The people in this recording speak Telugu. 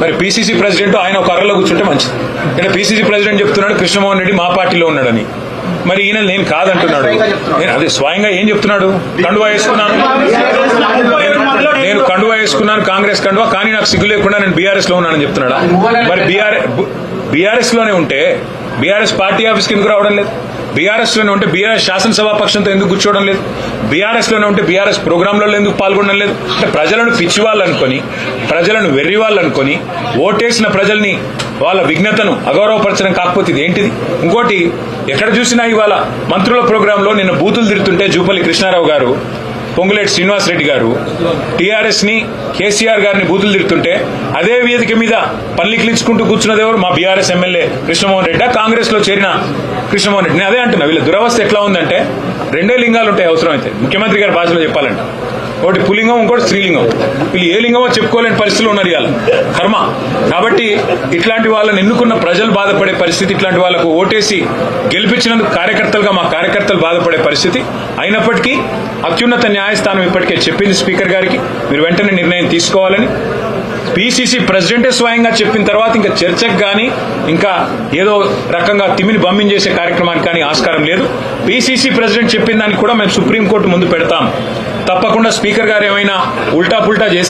మరి పిసిసి ప్రెసిడెంట్ ఆయన ఒక అరలో కూర్చుంటే మంచిది. ఇక్కడ పిసిసి ప్రెసిడెంట్ చెప్తున్నాడు కృష్ణమోహన్ రెడ్డి మా పార్టీలో ఉన్నాడని. మరి ఈయన నేను కాదంటున్నాడు. నేను అదే స్వయంగా ఏం చెప్తున్నాడు? కండువా వేసుకున్నాను. నేను- కండువా వేసుకున్నాను కాంగ్రెస్ కండువా కానీ నాకు సిగ్గు లేకుండా నేను బీఆర్ఎస్లో ఉన్నానని చెప్తున్నాడా? మరి బీఆర్ బీఆర్ఎస్లోనే ఉంటే బీఆర్ఎస్ పార్టీ ఆఫీస్కి ఎందుకు రావడం లేదు? బీఆర్ఎస్లోనే ఉంటే బీఆర్ఎస్ శాసనసభా పక్షంతో ఎందుకు కూర్చోవడం లేదు? బీఆర్ఎస్లోనే ఉంటే బీఆర్ఎస్ ప్రోగ్రాంలలో ఎందుకు పాల్గొనడం లేదు? అంటే ప్రజలను పిచ్చి వాళ్ళు అనుకొని ప్రజలను వెర్రి వాళ్ళు అనుకొని ఓటేసిన ప్రజల్ని వాళ్ళ విఘ్నతను అగౌరవపరచడం కాకపోతే ఇది ఏంటిది? ఇంకోటి ఎక్కడ చూసినా ఇవాళ మంత్రుల ప్రోగ్రాంలో నిన్న బూతులు తిరుగుతుంటే జూపల్లి కృష్ణారావు గారు పొంగులేటి శ్రీనివాస్ రెడ్డి గారు టీఆర్ఎస్ని కేసీఆర్ గారిని బూతులు తిడుతుంటే అదే వేదిక మీద పల్లికిలించుకుంటూ కూర్చున్నది ఎవరు? మా బీఆర్ఎస్ ఎమ్మెల్యే కృష్ణమోహన్ రెడ్డి. కాంగ్రెస్లో చేరిన కృష్ణమోహన్ రెడ్డిని అదే అంటున్నా వీళ్ళ దురవస్థ ఎట్లా ఉందంటే రెండే లింగాలు ఉంటాయి అవసరమైతే. ముఖ్యమంత్రి గారి భాషలో చెప్పాలంటే. ఒకటి పులింగం ఇంకోటి స్త్రీలింగం. వీళ్ళు ఏ లింగమో చెప్పుకోలేని పరిస్థితులు ఉన్నారు ఇవాళ. కర్మ. కాబట్టి ఇట్లాంటి వాళ్ళని ఎన్నుకున్న ప్రజలు బాధపడే పరిస్థితి ఇట్లాంటి వాళ్ళకు ఓటేసి గెలిపించినందుకు కార్యకర్తలుగా మా కార్యకర్తలు బాధపడే పరిస్థితి అయినప్పటికీ అత్యున్నత న్యాయస్థానం ఇప్పటికే చెప్పింది స్పీకర్ గారికి. మీరు వెంటనే నిర్ణయం తీసుకోవాలని. పీసీసీ ప్రెసిడెంటే స్వయంగా చెప్పిన తర్వాత ఇంకా చర్చకు కానీ ఇంకా ఏదో రకంగా తిమిని బమ్మింగ్ చేసే కార్యక్రమానికి కానీ ఆస్కారం లేదు. పీసీసీ ప్రెసిడెంట్ చెప్పిన దానికి కూడా మేము సుప్రీంకోర్టు ముందు పెడతాం. తప్పకుండా స్పీకర్ గారు ఏమైనా ఉల్టా పుల్టా చేసి